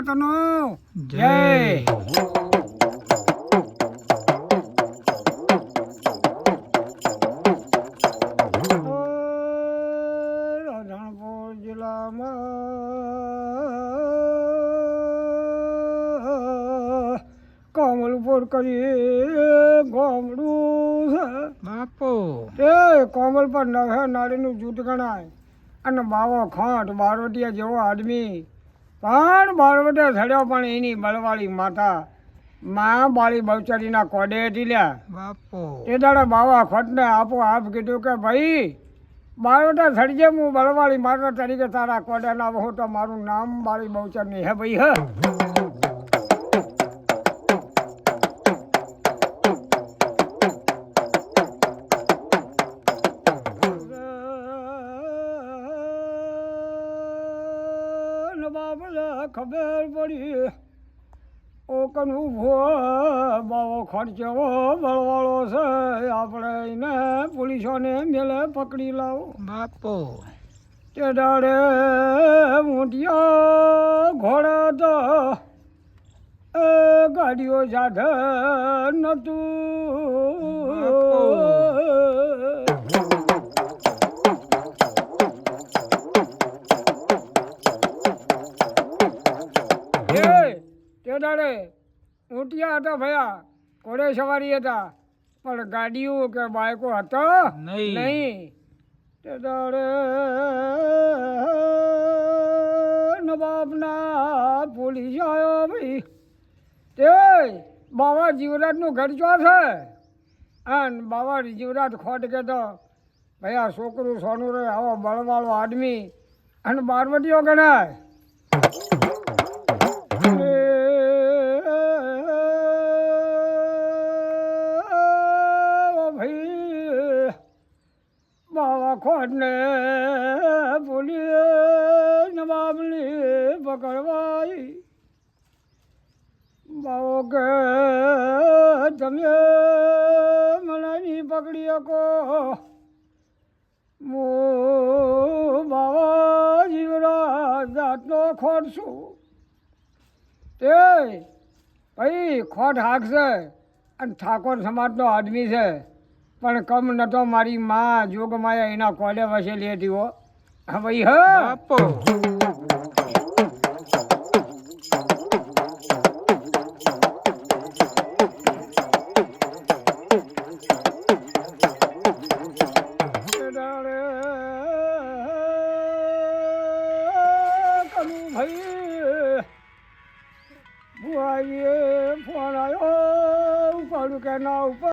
માતાનો જય. રાધનપુર જિલ્લામાં કોમલપુર કરી ગામડું છે. બાપુ. એ કોમલ પર નવે નાળીનું જૂથ ગણાય. અને બાવો ખાંટ બારોટિયા જેવો આદમી પણ બળવટે થડ્યો પણ એની બળવાળી માતા મા બાળી બહુચરીના કોડે હતી લ્યા. બાપુ. તે દાડે બાવા ખોટને આપો આપ કીધું કે ભાઈ બાળવટે થડજે હું બળવાળી માતા તરીકે તારા કોડે ના હું તો મારું નામ બાળી બહુચરની હે ભાઈ હે. બાબલા ખબર પડી. ઓકન ભો બાવો ખર્ચેવો બળવાળો છે. આપણે એને પોલીસોને મેલે પકડી લાવો. બાપો. તે દાડે મોટિયા ઘોડા તો એ ગાડીઓ સાધન નતું દાડે ઊંટિયા હતા ભયા. ઘોડે સવારી હતા. પણ ગાડીઓ કે બાઈકો હતા નહીં. તે દાડે નવાબના પોલીસ આવ્યો ભાઈ. તે બાવા જીવરાજનું ઘર ચો છે? અને બાવા જીવરાજ ખોટ કહેતો ભાઈ આ છોકરું સોનું રે આવો બળવાળો આદમી. અને બારવટીઓ ગણાય. ખોટને ભૂલીએ, નવાબની પકડવાઈ બાવો કે તમે મને નહીં પકડી શકો હું બાવા જીવરા જાતનો ખોટ છું. તે ભાઈ ખોટ હાકશે અને ઠાકોર સમાજનો આદમી છે. પણ કમ નતો મારી માં જોગમાયા એના કોલે વસેલી હતી હો. ભાઈ હ. બાપો. બુઆઈએ ફોન આવ્યો ઉપાડું કે ના ઉપર